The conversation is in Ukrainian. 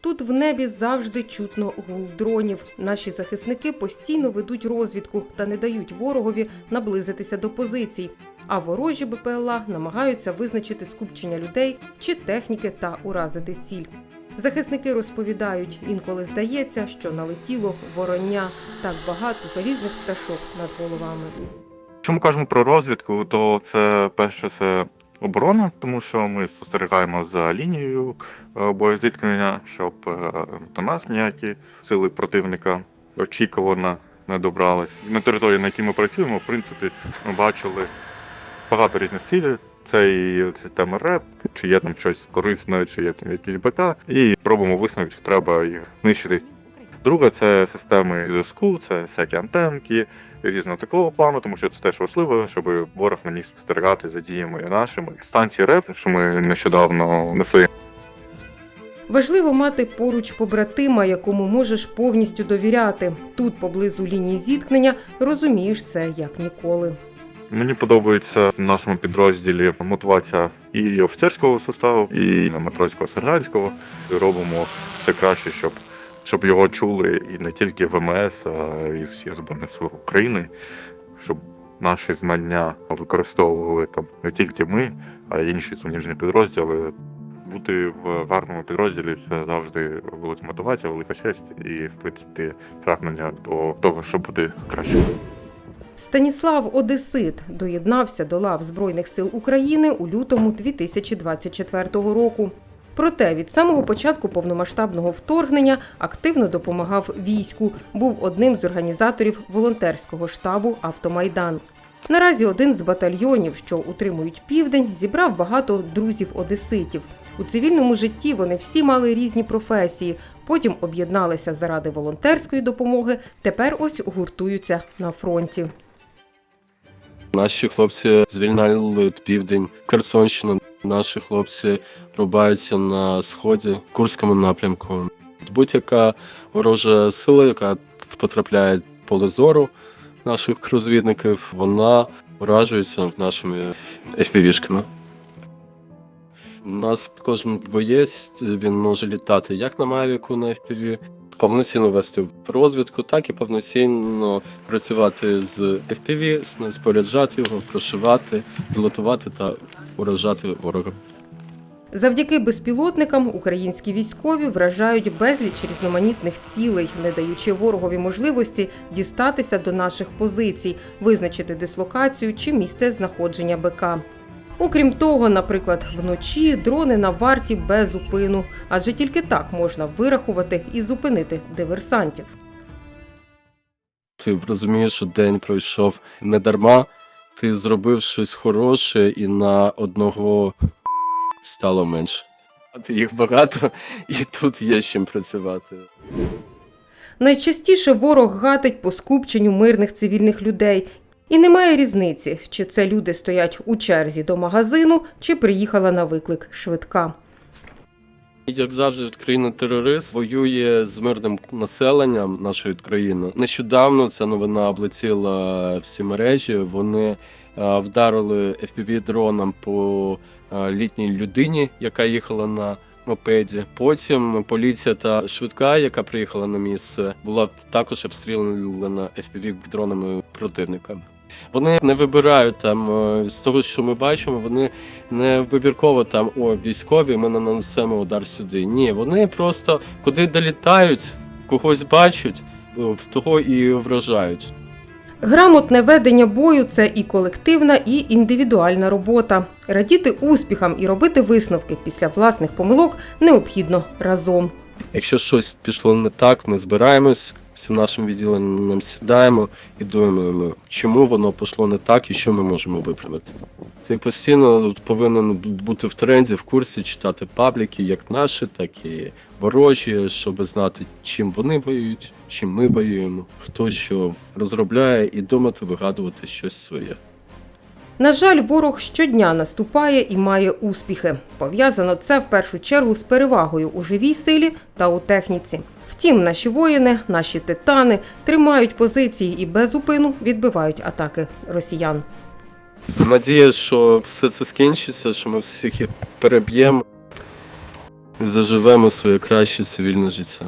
Тут в небі завжди чутно гул дронів. Наші захисники постійно ведуть розвідку та не дають ворогові наблизитися до позицій. А ворожі БПЛА намагаються визначити скупчення людей чи техніки та уразити ціль. Захисники розповідають, інколи здається, що налетіло вороння так багато залізних пташок над головами. Ми кажемо про розвідку, то це перше це оборона, тому що ми спостерігаємо за лінією е, боєзіткнення, щоб е, до нас ніякі сили противника очікувано не добрались. На території, на якій ми працюємо, в принципі, ми бачили багато різних цілей. Це і система РЕП, чи є там щось корисне, чи є там якісь БК, і робимо висновок, чи треба їх знищити. Друге, це системи зв'язку, це всякі антенки, різного такого плану, тому що це теж важливо, щоб ворог не міг спостерігати за діями нашими. Станції РЕП, що ми нещодавно несли. Важливо мати поруч побратима, якому можеш повністю довіряти. Тут, поблизу лінії зіткнення, розумієш це як ніколи. Мені подобається в нашому підрозділі мотивація і офіцерського составу, і матросського сержантського. Робимо все краще, щоб, щоб його чули і не тільки ВМС, а і всі збройні сили України, щоб наші знання використовували там не тільки ми, а й інші суміжні підрозділи. Бути в гарному підрозділі це завжди велика мотивація, велика честь і, в принципі, прагнення до того, щоб бути кращим. Станіслав Одесит доєднався до лав Збройних сил України у лютому 2024 року. Проте від самого початку повномасштабного вторгнення активно допомагав війську, був одним з організаторів волонтерського штабу Автомайдан. Наразі один з батальйонів, що утримують південь, зібрав багато друзів одеситів. У цивільному житті вони всі мали різні професії. Потім об'єдналися заради волонтерської допомоги. Тепер ось гуртуються на фронті. Наші хлопці звільняли південь, Херсонщину. Наші хлопці рубаються на сході, Курському напрямку. Будь-яка ворожа сила, яка потрапляє в поле зору наших розвідників, вона уражується нашими FPV-шками. У нас кожен боєць він може літати як на Мавіку на FPV, повноцінно вести розвідку, так і повноцінно працювати з FPV, споряджати його, прошивати, пілотувати та уражати ворога. Завдяки безпілотникам українські військові вражають безліч різноманітних цілей, не даючи ворогові можливості дістатися до наших позицій, визначити дислокацію чи місце знаходження БК. Окрім того, наприклад, вночі дрони на варті без упину, адже тільки так можна вирахувати і зупинити диверсантів. Ти розумієш, що день пройшов не дарма, ти зробив щось хороше, і на одного стало менше. От їх багато, і тут є з чим працювати. Найчастіше ворог гатить по скупченню мирних цивільних людей. І немає різниці, чи це люди стоять у черзі до магазину, чи приїхала на виклик швидка. Як завжди, країна-терорист воює з мирним населенням нашої країни. Нещодавно ця новина облетіла всі мережі. Вони е, вдарили fpv дроном по е, літній людині, яка їхала на мопеді. Потім поліція та швидка, яка приїхала на місце, була також обстріляна fpv дронами противника. Вони не вибирають там е, з того, що ми бачимо, вони не вибірково там о військові, ми нанесемо удар сюди. Ні, вони просто куди долітають, когось бачать, в того і вражають. Грамотне ведення бою це і колективна, і індивідуальна робота. Радіти успіхам і робити висновки після власних помилок необхідно разом. Якщо щось пішло не так, ми збираємось всім нашим відділенням сідаємо і думаємо, чому воно пішло не так і що ми можемо виправити. Ти постійно повинен бути в тренді, в курсі, читати пабліки, як наші, так і ворожі, щоб знати, чим вони воюють, чим ми воюємо, хто що розробляє, і думати, вигадувати щось своє. На жаль, ворог щодня наступає і має успіхи. Пов'язано це в першу чергу з перевагою у живій силі та у техніці. Втім, наші воїни, наші титани тримають позиції і без упину відбивають атаки росіян. Надія, що все це скінчиться, що ми всіх переб'ємо. і заживемо своє краще цивільне життя.